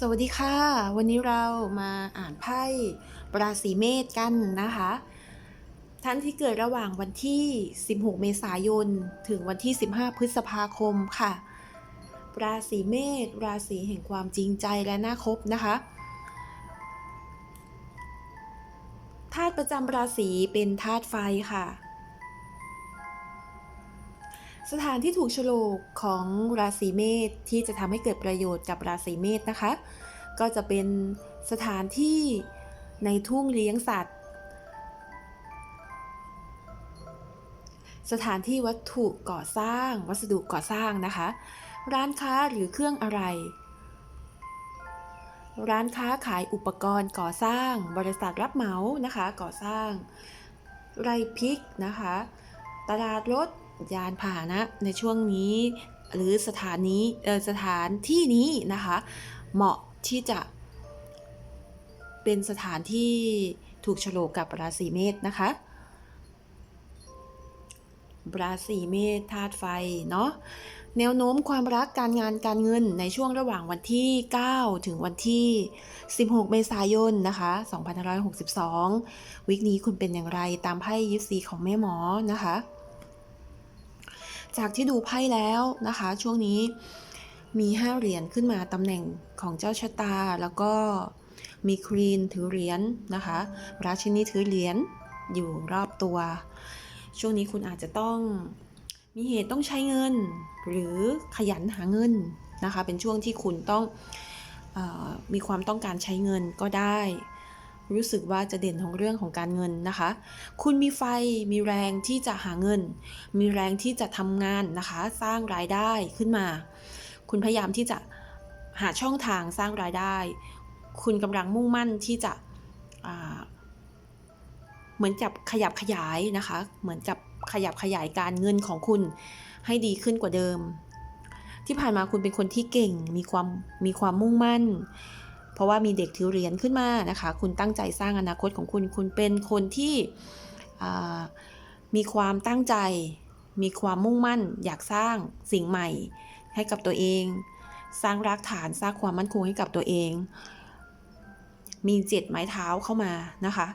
สวัสดีค่ะ วันนี้เรามาอ่านไพ่ราศีเมษกันนะคะ ท่านที่เกิดระหว่างวันที่ 16 เมษายน ถึงวันที่ 15 พฤษภาคมค่ะ ราศีเมษราศีแห่งความจริงใจและน่าคบนะคะธาตุประจำราศีเป็นธาตุไฟค่ะ สถานที่ถูกฉลกของราศีเมษที่จะทำให้เกิดประโยชน์กับราศีเมษนะคะ ก็จะเป็นสถานที่ในทุ่งเลี้ยงสัตว์ สถานที่วัตถุก่อสร้าง วัสดุก่อสร้างนะคะ ร้านค้าหรือเครื่องอะไร ร้านค้าขายอุปกรณ์ก่อสร้าง บริษัทรับเหมานะคะ ก่อสร้าง ไรพริกนะคะ ตลาดรถ ยานพาหนะในช่วงนี้หรือสถานนี้สถานที่นี้นะคะ เหมาะที่จะ เป็นสถานที่ถูกโฉลกกับราศีเมษนะคะราศีเมษธาตุไฟเนาะแนวโน้มความรักการงานการเงินในช่วงระหว่างวันที่ 9 ถึงวันที่ 16 เมษายนนะคะ2562 วิกนี้คุณเป็นอย่างไรตามไพ่ยิปซีของแม่หมอนะคะ จากที่ดูไพ่แล้วนะคะ ช่วงนี้มี5เหรียญขึ้นมาตำแหน่งของเจ้าชะตา แล้วก็มีครีนถือเหรียญนะคะ ราชินีถือเหรียญอยู่รอบตัว ช่วงนี้คุณอาจจะต้องมีเหตุต้องใช้เงิน หรือขยันหาเงินนะคะ เป็นช่วงที่คุณต้องออมีความต้องการใช้เงินก็ได้ รู้สึกว่าจะเด่นของเรื่องของการเงินนะคะ คุณมีไฟมีแรงที่จะหาเงิน มีแรงที่จะทำงานนะคะ สร้างรายได้ขึ้นมา คุณพยายามที่จะหาช่องทางสร้างรายได้ คุณกำลังมุ่งมั่นที่จะเหมือนกับขยับขยายนะคะ เหมือนกับขยับขยายการเงินของคุณให้ดีขึ้นกว่าเดิม ที่ผ่านมาคุณเป็นคนที่เก่ง มีความมีความมุ่งมั่น เพราะว่ามีเด็กถือเหรียญขึ้นมานะคะ คุณตั้งใจสร้างอนาคตของคุณ คุณเป็นคนที่มีความตั้งใจ มีความมุ่งมั่น อยากสร้างสิ่งใหม่ ให้กับตัวเอง สร้างรากฐานสร้างความมั่นคงให้กับตัวเอง มีเจ็ดไม้เท้าเข้ามานะคะ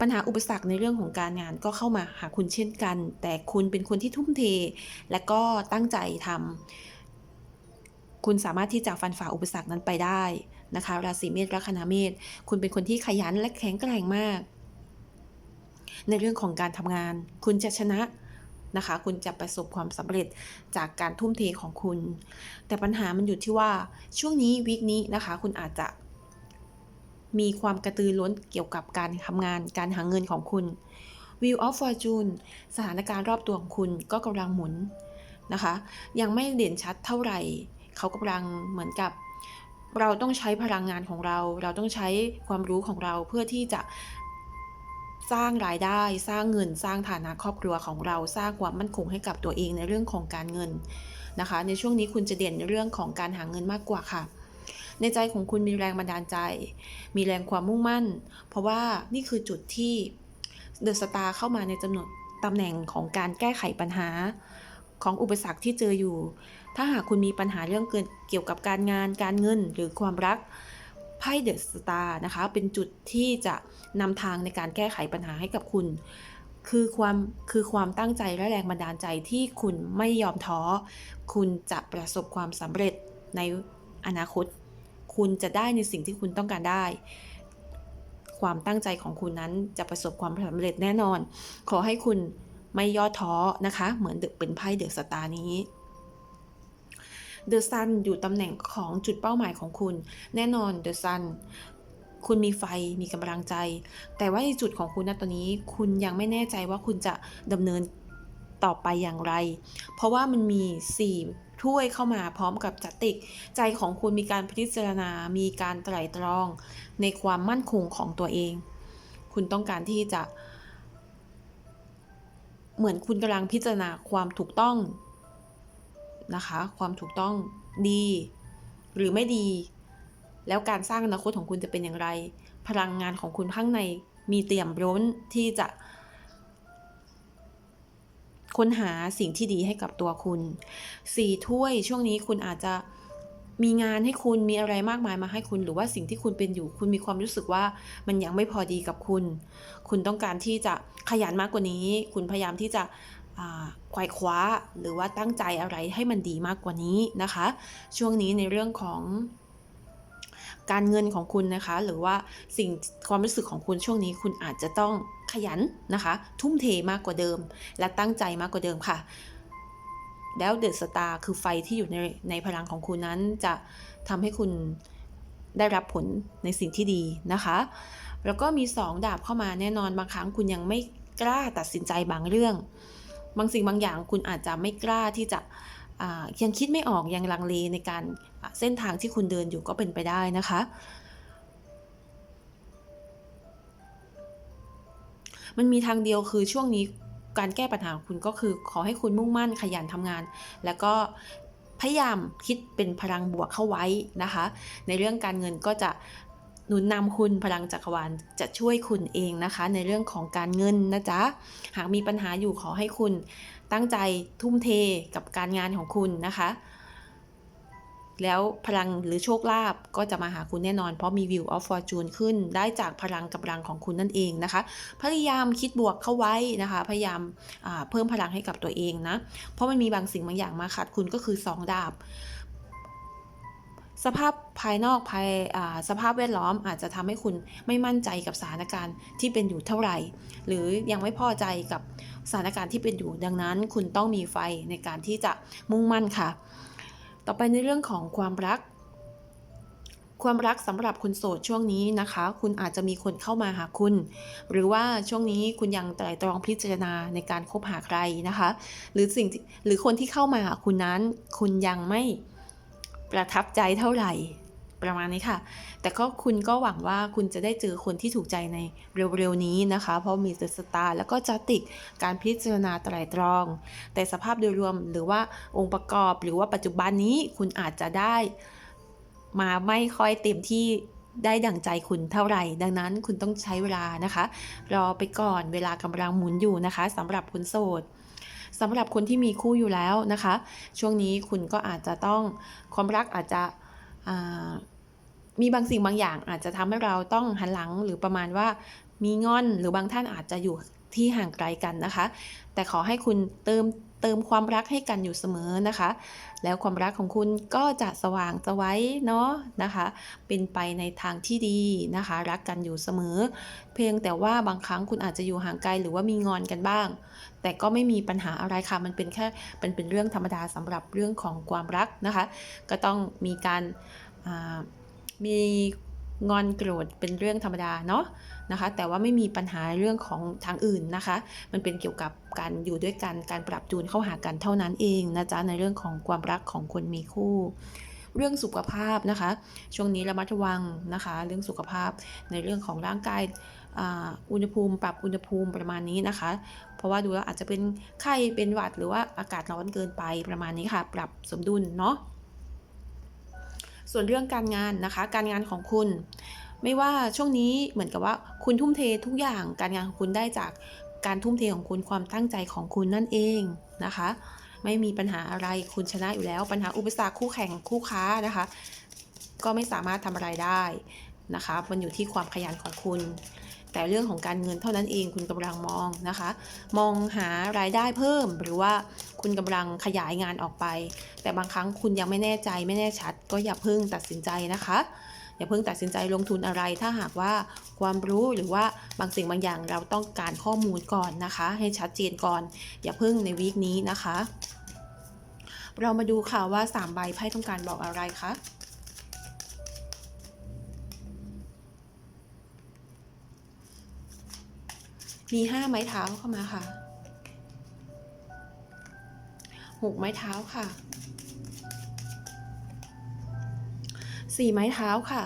ปัญหาอุปสรรคในเรื่องของการงานก็เข้ามาหาคุณเช่นกัน แต่คุณเป็นคนที่ทุ่มเท และก็ตั้งใจทำ คุณสามารถที่จะฟันฝ่าอุปสรรคนั้นไปได้นะคะ ราศีเมษลัคนาเมษคุณเป็นคนที่ขยันและแข็งแกร่งมาก ในเรื่องของการทำงาน คุณจะชนะนะคะ คุณจะประสบความสำเร็จจากการทุ่มเทของคุณ แต่ปัญหามันอยู่ที่ว่าช่วงนี้วีคนี้นะคะ คุณอาจจะมีความกระตือร้นเกี่ยวกับการทำงาน การหาเงินของคุณ Wheel of Fortune สถานการณ์รอบตัวของคุณก็กำลังหมุนนะคะ ยังไม่เด่นชัดเท่าไหร่ เขากำลังเหมือนกับ เราต้องใช้พลังงานของเรา เราต้องใช้ความรู้ของเราเพื่อที่จะสร้างรายได้สร้างเงินสร้างฐานะครอบครัวของเราสร้างความมั่นคงให้กับตัวเองในเรื่องของการเงินนะคะ ในช่วงนี้คุณจะเด่นในเรื่องของการหาเงินมากกว่าค่ะ ในใจของคุณมีแรงบันดาลใจ มีแรงความมุ่งมั่น เพราะว่านี่คือจุดที่เดอะสตาร์เข้ามาในจำนวนตำแหน่งของการแก้ไขปัญหา ของอุปสรรคที่เจออยู่ ถ้าหากคุณมีปัญหาเรื่องเกินเกี่ยวกับการงานการเงินหรือความรักไพ่เดอะสตาร์นะคะ เป็นจุดที่จะนำทางในการแก้ไขปัญหาให้กับคุณ คือความคือความตั้งใจและแรงบันดาลใจที่คุณไม่ยอมท้อ คุณจะประสบความสำเร็จในอนาคต คุณจะได้ในสิ่งที่คุณต้องการได้ ความตั้งใจของคุณนั้นจะประสบความสำเร็จแน่นอน ขอให้คุณ ไม่ย่อท้อนะคะ เหมือนเป็นไพ่เดอะสตาร์นี้เดอะซันอยู่ตำแหน่งของจุดเป้าหมายของคุณ แน่นอนเดอะซันคุณมีไฟมีกำลังใจ แต่ว่าในจุดของคุณณตอนนี้ คุณยังไม่แน่ใจว่าคุณจะดำเนินต่อไปอย่างไร เพราะว่ามันมี 4 ถ้วยเข้ามาพร้อมกับจัตติก ใจของคุณมีการพิจารณา มีการไตร่ตรอง ในความมั่นคงของตัวเอง คุณต้องการที่จะเเหมือนคุณกำลังพิจารณาความถูกต้องนะคะ ความถูกต้องดี หรือไม่ดี แล้วการสร้างอนาคตของคุณจะเป็นอย่างไร พลังงานของคุณข้างในมีเตรียมร้นที่จะ ค้นหาสิ่งที่ดีให้กับตัวคุณสี่ถ้วยช่วงนี้คุณอาจจะ มีงานให้คุณมีอะไรมากมายมาให้คุณ หรือว่าสิ่งที่คุณเป็นอยู่ คุณมีความรู้สึกว่ามันยังไม่พอดีกับคุณ คุณต้องการที่จะขยันมากกว่านี้ คุณพยายามที่จะไขว่คว้าหรือว่าตั้งใจอะไรให้มันดีมากกว่านี้นะคะ ช่วงนี้ในเรื่องของการเงินของคุณนะคะ หรือว่าสิ่งความรู้สึกของคุณช่วงนี้คุณอาจจะต้องขยันนะคะ ทุ่มเทมากกว่าเดิม และตั้งใจมากกว่าเดิมค่ะ แล้วเดอะสตาร์คือไฟที่อยู่ในในพลังของคุณนั้นจะทำให้คุณได้รับผลในสิ่งที่ดีนะคะ แล้วก็มี 2 ดาบเข้ามาแน่นอนบางครั้งคุณยังไม่กล้าตัดสินใจบางเรื่อง บางสิ่งบางอย่างคุณอาจจะไม่กล้าที่จะยังคิดไม่ออกยังลังเลในการเส้นทางที่คุณเดินอยู่ก็เป็นไปได้นะคะ มันมีทางเดียวคือช่วงนี้ การแก้ปัญหาของคุณก็คือ ขอให้คุณมุ่งมั่นขยันทำงาน แล้วก็พยายามคิดเป็นพลังบวกเข้าไว้นะคะ ในเรื่องการเงินก็จะหนุนนำคุณพลังจักรวาลจะช่วยคุณเองนะคะ ในเรื่องของการเงินนะจ๊ะ หากมีปัญหาอยู่ขอให้คุณตั้งใจทุ่มเทกับการงานของคุณนะคะ แล้วพลังหรือโชคลาภก็จะมาหาคุณแน่นอน เพราะมี View of Fortune ขึ้น ได้จากพลังกำลังของคุณนั่นเองนะคะ พยายามคิดบวกเข้าไว้นะคะ พยายามเพิ่มพลังให้กับตัวเองนะ เพราะมันมีบางสิ่งบางอย่างมาขัดคุณก็คือ 2 ดาบสภาพภายนอกภายสภาพแวดล้อมอาจจะทำให้คุณไม่มั่นใจกับสถานการณ์ที่เป็นอยู่เท่าไหร่ หรือยังไม่พอใจกับสถานการณ์ที่เป็นอยู่ดังนั้น คุณต้องมีไฟในการที่จะมุ่งมั่นค่ะ ต่อไปในเรื่องของความรัก ความรักสำหรับคนโสดช่วงนี้นะคะ คุณอาจจะมีคนเข้ามาหาคุณ หรือว่าช่วงนี้คุณยังไตรตรองพิจารณาในการคบหาใครนะคะ หรือสิ่งหรือคนที่เข้ามาหาคุณนั้น คุณยังไม่ประทับใจเท่าไหร่ ประมาณนี้ค่ะ แต่ก็คุณก็หวังว่าคุณจะได้เจอคนที่ถูกใจในเร็วๆนี้นะคะ เพราะมีสตาร์แล้วก็จัติกการพิจารณาไตรตรอง แต่สภาพโดยรวมหรือว่าองค์ประกอบหรือว่าปัจจุบันนี้คุณอาจจะได้ มาไม่ค่อยเต็มที่ได้ดั่งใจคุณเท่าไหร่ ดังนั้นคุณต้องใช้เวลานะคะ รอไปก่อนเวลากำลังหมุนอยู่นะคะสำหรับคนโสดสำหรับคนที่มีคู่อยู่แล้วนะคะ ช่วงนี้คุณก็อาจจะต้องความรักอาจจะ มีบางสิ่งบางอย่างอาจจะทำให้เราต้องหันหลังหรือประมาณว่ามีงอนหรือบางท่านอาจจะอยู่ที่ห่างไกลกันนะคะ แต่ขอให้คุณเติม เติมความรักให้กันอยู่เสมอนะคะ แล้วความรักของคุณก็จะสว่างสวัยเนาะนะคะ เป็นไปในทางที่ดีนะคะ รักกันอยู่เสมอ เพียงแต่ว่าบางครั้งคุณอาจจะอยู่ห่างไกลหรือว่ามีงอนกันบ้าง แต่ก็ไม่มีปัญหาอะไรค่ะมันเป็นแค่เป็นเป็นเรื่องธรรมดาสำหรับเรื่องของความรักนะคะ ก็ต้องมีการมีงอนโกรธเป็นเรื่องธรรมดาเนาะ นะคะ แต่ว่าไม่มีปัญหาเรื่องของทางอื่นนะคะ มันเป็นเกี่ยวกับการอยู่ด้วยกันการปรับจูนเข้าหากันเท่านั้นเองนะจ๊ะในเรื่องของความรักของคนมีคู่เรื่องสุขภาพนะคะ ช่วงนี้ระมัดระวังนะคะ เรื่องสุขภาพในเรื่องของร่างกายอุณหภูมิ ปรับอุณหภูมิประมาณนี้นะคะ เพราะว่าดูแล้วอาจจะเป็นไข้เป็นหวัดหรือว่าอากาศร้อนเกินไปประมาณนี้ค่ะ ปรับสมดุลเนาะส่วนเรื่องการงานนะคะ การงานของคุณ ไม่ว่าช่วงนี้เหมือนกับว่าคุณทุ่มเททุกอย่างการงานของคุณได้จากการทุ่มเทของคุณความตั้งใจของคุณนั่นเองนะคะ ไม่มีปัญหาอะไรคุณชนะอยู่แล้ว ปัญหาอุปสรรคคู่แข่งคู่ค้านะคะ ก็ไม่สามารถทำอะไรได้นะคะ มันอยู่ที่ความขยันของคุณ แต่เรื่องของการเงินเท่านั้นเองคุณกำลังมองนะคะ มองหารายได้เพิ่มหรือว่าคุณกำลังขยายงานออกไป แต่บางครั้งคุณยังไม่แน่ใจไม่แน่ชัด ก็อย่าเพิ่งตัดสินใจนะคะ อย่าเพิ่งตัดสินใจลงทุนอะไร ถ้าหากว่าความรู้หรือว่าบางสิ่งบางอย่างเราต้องการข้อมูลก่อนนะคะ ให้ชัดเจนก่อน อย่าเพิ่งในวีคนี้นะคะ เรามาดูค่ะว่า 3 ใบไพ่ต้องการบอกอะไรคะมีห้าไม้เท้าเข้ามาค่ะหกไม้เท้าค่ะ สี่ไม้เท้าค่ะ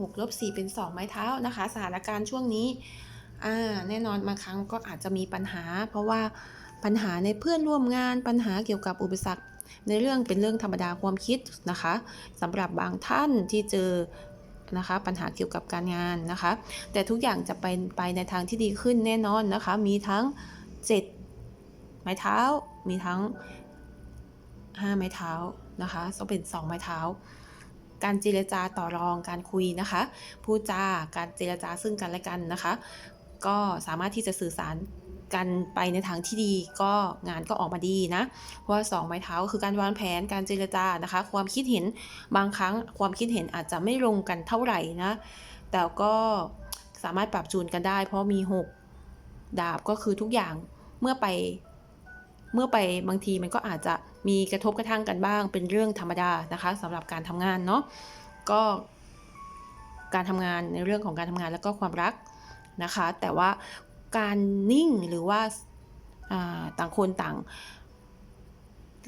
หกลบสี่เป็นสองไม้เท้านะคะ สถานการณ์ช่วงนี้อ่าแน่นอนบางครั้งก็อาจจะมีปัญหา เพราะว่าปัญหาในเพื่อนร่วมงานปัญหาเกี่ยวกับอุปสรรค ในเรื่องเป็นเรื่องธรรมดาความคิดนะคะสำหรับบางท่านที่เจอนะคะปัญหาเกี่ยวกับการงานนะคะ แต่ทุกอย่างจะไปไปในทางที่ดีขึ้นแน่นอนนะคะ มีทั้ง 7 ไม้เท้า มีทั้ง 5 ไม้เท้านะคะต้องเป็นสองไม้เท้า การเจรจาต่อรองการคุยนะคะ พูดจาการเจรจาซึ่งกันและกันนะคะ ก็สามารถที่จะสื่อสารกันไปในทางที่ดีก็งานก็ออกมาดีนะเพราะว่าสองไม้เท้าคือการวางแผนการเจรจานะคะ ความคิดเห็นบางครั้งความคิดเห็นอาจจะไม่ลงกันเท่าไหร่นะ แต่ก็สามารถปรับจูนกันได้ เพราะมี 6 ดาบก็คือทุกอย่างเมื่อไป เมื่อไปบางทีมันก็อาจจะมีกระทบกระทั่งกันบ้าง เป็นเรื่องธรรมดานะคะสำหรับการทำงานเนาะก็การทำงานในเรื่องของการทำงานแล้วก็ความรักนะคะ แต่ว่าการนิ่งหรือว่าาต่างคนต่าง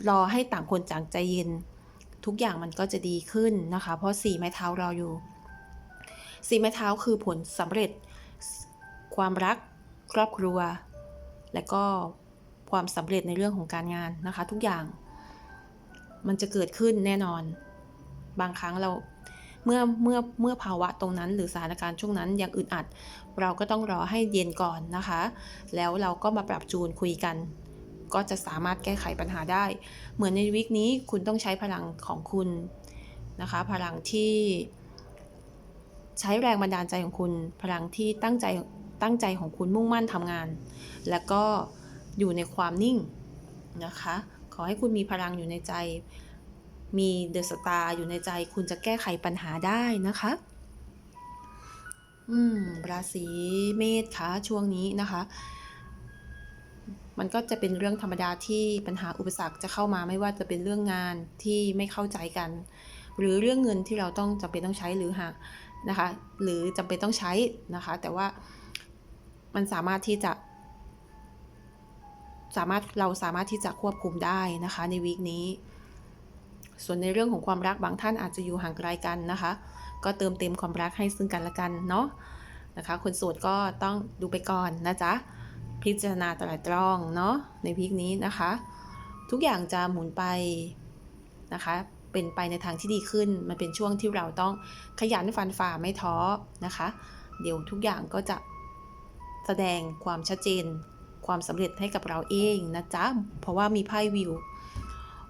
รอให้ต่างคนต่างใจเย็น ทุกอย่างมันก็จะดีขึ้นนะคะ เพราะสี่ไม้เท้ารออยู่สี่ไม้เท้าคือผลสำเร็จ ความรักครอบครัว และก็ ความสำเร็จในเรื่องของการงานนะคะ ทุกอย่าง มันจะเกิดขึ้นแน่นอน บางครั้งเราเมื่อเมื่อเมื่อภาวะตรงนั้น หรือสถานการณ์ช่วงนั้นยังอึดอัด เราก็ต้องรอให้เย็นก่อนนะคะ แล้วเราก็มาปรับจูนคุยกัน ก็จะสามารถแก้ไขปัญหาได้ เหมือนในวิกนี้คุณต้องใช้พลังของคุณนะคะ พลังที่ใช้แรงบันดาลใจของคุณ พลังที่ตั้งใจตั้งใจของคุณมุ่งมั่นทำงาน แล้วก็ อยู่ในความนิ่งนะคะ ขอให้คุณมีพลังอยู่ในใจ มีเดอะสตาร์อยู่ในใจ คุณจะแก้ไขปัญหาได้นะคะ อืม ราศีเมษคะช่วงนี้นะคะ มันก็จะเป็นเรื่องธรรมดาที่ปัญหาอุปสรรคจะเข้ามาไม่ว่าจะเป็นเรื่องงานที่ไม่เข้าใจกัน หรือเรื่องเงินที่เราต้องจำเป็นต้องใช้หรือหานะคะ หรือจำเป็นต้องใช้นะคะ แต่ว่ามันสามารถที่จะ สามารถเราสามารถที่จะควบคุมได้นะคะ ในวีคนี้ ส่วนในเรื่องของความรักบางท่านอาจจะอยู่ห่างไกลกันนะคะ ก็เติมเต็มความรักให้ซึ่งกันและกันเนาะนะคะ คนโสดก็ต้องดูไปก่อนนะจ๊ะพิจารณาตรายตรองเนาะในพีคนี้นะคะ ทุกอย่างจะหมุนไปนะคะเป็นไปในทางที่ดีขึ้น มันเป็นช่วงที่เราต้องขยันฟันฝ่าไม่ท้อนะคะ เดี๋ยวทุกอย่างก็จะแสดงความชัดเจน ความสำเร็จให้กับเราเองนะจ๊ะ เพราะว่ามีไพ่วิว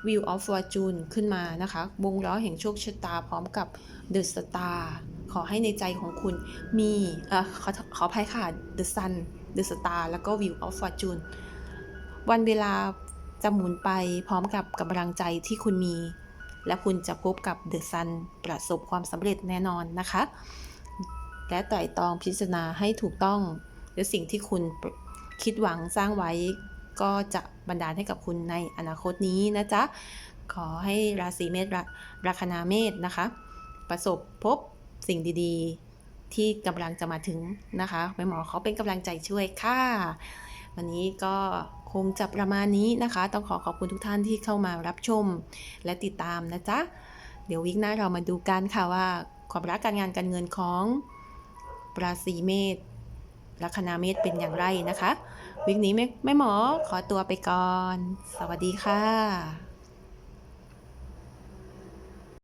Wheel of Fortune ขึ้นมานะคะวงล้อแห่งโชคชะตาพร้อมกับ The Star ขอให้ในใจของคุณมีเอ่อขอขอภัยค่ะ The Sun The Star แล้วก็ Wheel of Fortune วันเวลาจะหมุนไปพร้อมกับกำลังใจที่คุณมี และคุณจะพบกับ The Sun ประสบความสำเร็จแน่นอนนะคะ และไต่ตองพิจารณาให้ถูกต้องและสิ่งที่คุณ คิดหวังสร้างไว้ก็จะบันดาลให้กับคุณในอนาคตนี้นะจ๊ะ ขอให้ราศีเมษราราคนาเมษนะคะ ประสบพบสิ่งดีๆ ที่กำลังจะมาถึงนะคะแม่หมอเขาเป็นกำลังใจช่วยค่ะ วันนี้ก็คงจะประมาณนี้นะคะ ต้องขอขอบคุณทุกท่านที่เข้ามารับชมและติดตามนะจ๊ะ เดี๋ยววิกหน้าเรามาดูกันค่ะว่าความรักการงานการเงินของราศีเมษ ลัคนาเมษเป็นอย่างไรนะคะ วิกนี้แม่แม่หมอขอตัวไปก่อน สวัสดีค่ะ